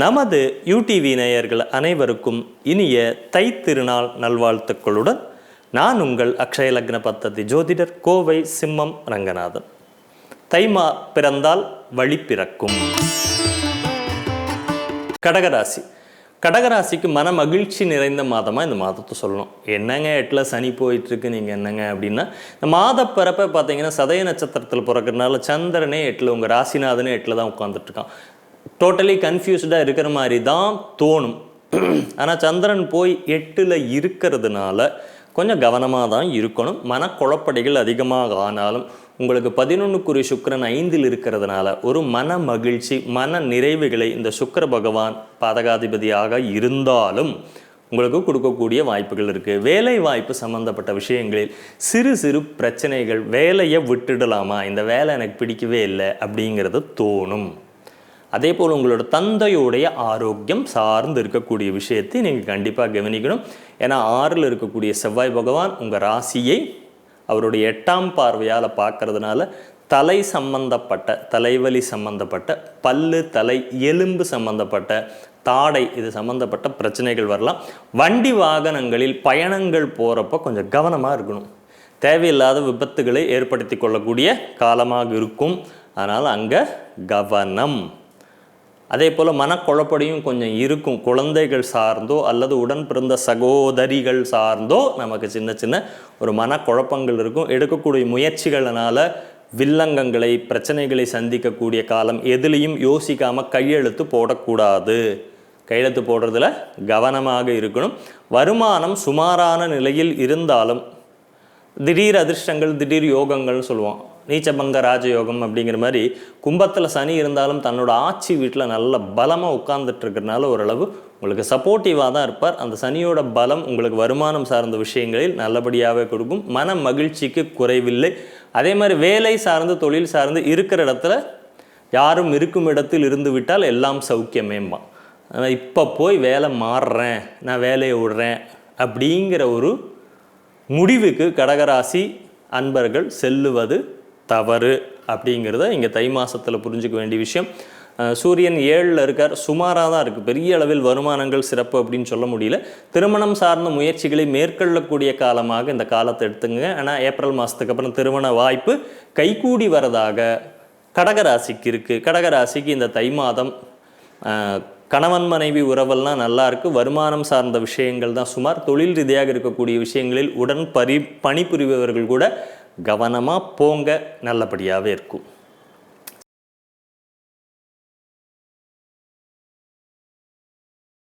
நமது யூடிவி நேயர்கள் அனைவருக்கும் இனிய தை திருநாள் நல்வாழ்த்துக்களுடன் நான் உங்கள் அக்ஷய லக்ன பத்ததி ஜோதிடர் கோவை சிம்மம் ரங்கநாதன். தைமா பிறந்தால் வழி பிறக்கும். கடகராசி. கடகராசிக்கு மன மகிழ்ச்சி நிறைந்த மாதமாக இந்த மாதத்தை சொல்லணும். என்னங்க எட்டில் சனி போயிட்டுருக்கு நீங்கள் என்னங்க அப்படின்னா இந்த மாத பிறப்பை பார்த்தீங்கன்னா சதய நட்சத்திரத்தில் பிறக்கிறதுனால சந்திரனே எட்டில் உங்கள் ராசிநாதனே எட்டில் தான் உட்காந்துட்ருக்கான் டோட்டலி கன்ஃபியூஸ்டாக இருக்கிற மாதிரி தான் தோணும். ஆனால் சந்திரன் போய் எட்டில் இருக்கிறதுனால கொஞ்சம் கவனமாக தான் இருக்கணும். மனக்குழப்படிகள் அதிகமாக ஆனாலும் உங்களுக்கு பதினொன்றுக்குரிய சுக்கரன் ஐந்தில் இருக்கிறதுனால ஒரு மன மகிழ்ச்சி மன நிறைவுகளை இந்த சுக்கர பகவான் பாதகாதிபதியாக இருந்தாலும் உங்களுக்கு கொடுக்கக்கூடிய வாய்ப்புகள் இருக்குது வேலை வாய்ப்பு சம்மந்தப்பட்ட விஷயங்களில் சிறு சிறு பிரச்சனைகள் வேலையை விட்டுடலாமா? இந்த வேலை எனக்கு பிடிக்கவே இல்லை அப்படிங்கிறது தோணும். அதே போல் உங்களோட தந்தையுடைய ஆரோக்கியம் சார்ந்து இருக்கக்கூடிய விஷயத்தை நீங்கள் கண்டிப்பாக கவனிக்கணும். ஏன்னா ஆறில் இருக்கக்கூடிய செவ்வாய் பகவான் உங்கள் ராசியை அவருடைய எட்டாம் பார்வையால் பார்க்கறதுனால தலை சம்பந்தப்பட்ட தலைவலி சம்பந்தப்பட்ட பல்லு தலை எலும்பு சம்பந்தப்பட்ட தாடை இது சம்பந்தப்பட்ட பிரச்சனைகள் வரலாம். வண்டி வாகனங்களில் பயணங்கள் போகிறப்ப கொஞ்சம் கவனமாக இருக்கணும். தேவையில்லாத விபத்துகளை ஏற்படுத்தி கொள்ளக்கூடிய காலமாக இருக்கும். அதனால் அங்கே கவனம். அதே போல் மனக்குழப்படியும் கொஞ்சம் இருக்கும். குழந்தைகள் சார்ந்தோ அல்லது உடன் பிறந்த சகோதரிகள் சார்ந்தோ நமக்கு சின்ன சின்ன ஒரு மனக்குழப்பங்கள் இருக்கும். எடுக்கக்கூடிய முயற்சிகளினால வில்லங்கங்களை பிரச்சனைகளை சந்திக்கக்கூடிய காலம் எதுலேயும் யோசிக்காமல் கையெழுத்து போடக்கூடாது. கையெழுத்து போடுறதுல கவனமாக இருக்கணும். வருமானம் சுமாரான நிலையில் இருந்தாலும் திடீர் அதிர்ஷ்டங்கள் திடீர் யோகங்கள்னு சொல்லுவோம். நீச்சபங்க ராஜயோகம் அப்படிங்கிற மாதிரி கும்பத்தில் சனி இருந்தாலும் தன்னோட ஆட்சி வீட்டில் நல்ல பலமாக உட்கார்ந்துட்டு ஓரளவு உங்களுக்கு சப்போர்ட்டிவாக தான் இருப்பார். அந்த சனியோட பலம் உங்களுக்கு வருமானம் சார்ந்த விஷயங்களில் நல்லபடியாகவே கொடுக்கும். மன மகிழ்ச்சிக்கு குறைவில்லை. அதே மாதிரி வேலை சார்ந்து தொழில் சார்ந்து இருக்கிற இடத்துல யாரும் இருக்கும் இடத்தில் இருந்து விட்டால் எல்லாம் சௌக்கியமேம்பான் ஆனால் இப்போ போய் வேலை மாறுறேன் நான் வேலையை விடுறேன் அப்படிங்கிற ஒரு முடிவுக்கு கடகராசி அன்பர்கள் செல்லுவது தவறு அப்படிங்கிறத இங்கே தை மாதத்தில் புரிஞ்சுக்க வேண்டிய விஷயம். சூரியன் ஏழில் இருக்கார். சுமாராக தான் இருக்குது பெரிய அளவில் வருமானங்கள் சிறப்பு அப்படின்னு சொல்ல முடியல. திருமணம் சார்ந்த முயற்சிகளை மேற்கொள்ளக்கூடிய காலமாக இந்த காலத்தை எடுத்துங்க ஆனால் ஏப்ரல் மாதத்துக்கு அப்புறம் திருமண வாய்ப்பு கைகூடி வரதாக கடகராசிக்கு இருக்குது கடகராசிக்கு இந்த தை மாதம் கணவன் மனைவி உறவெல்லாம் நல்லா இருக்குது வருமானம் சார்ந்த விஷயங்கள் தான் சுமார். தொழில் ரீதியாக இருக்கக்கூடிய விஷயங்களில் உடன் பரி பணிபுரிபவர்கள் கூட கவனமாக போங்க நல்லபடியாகவே இருக்கும்.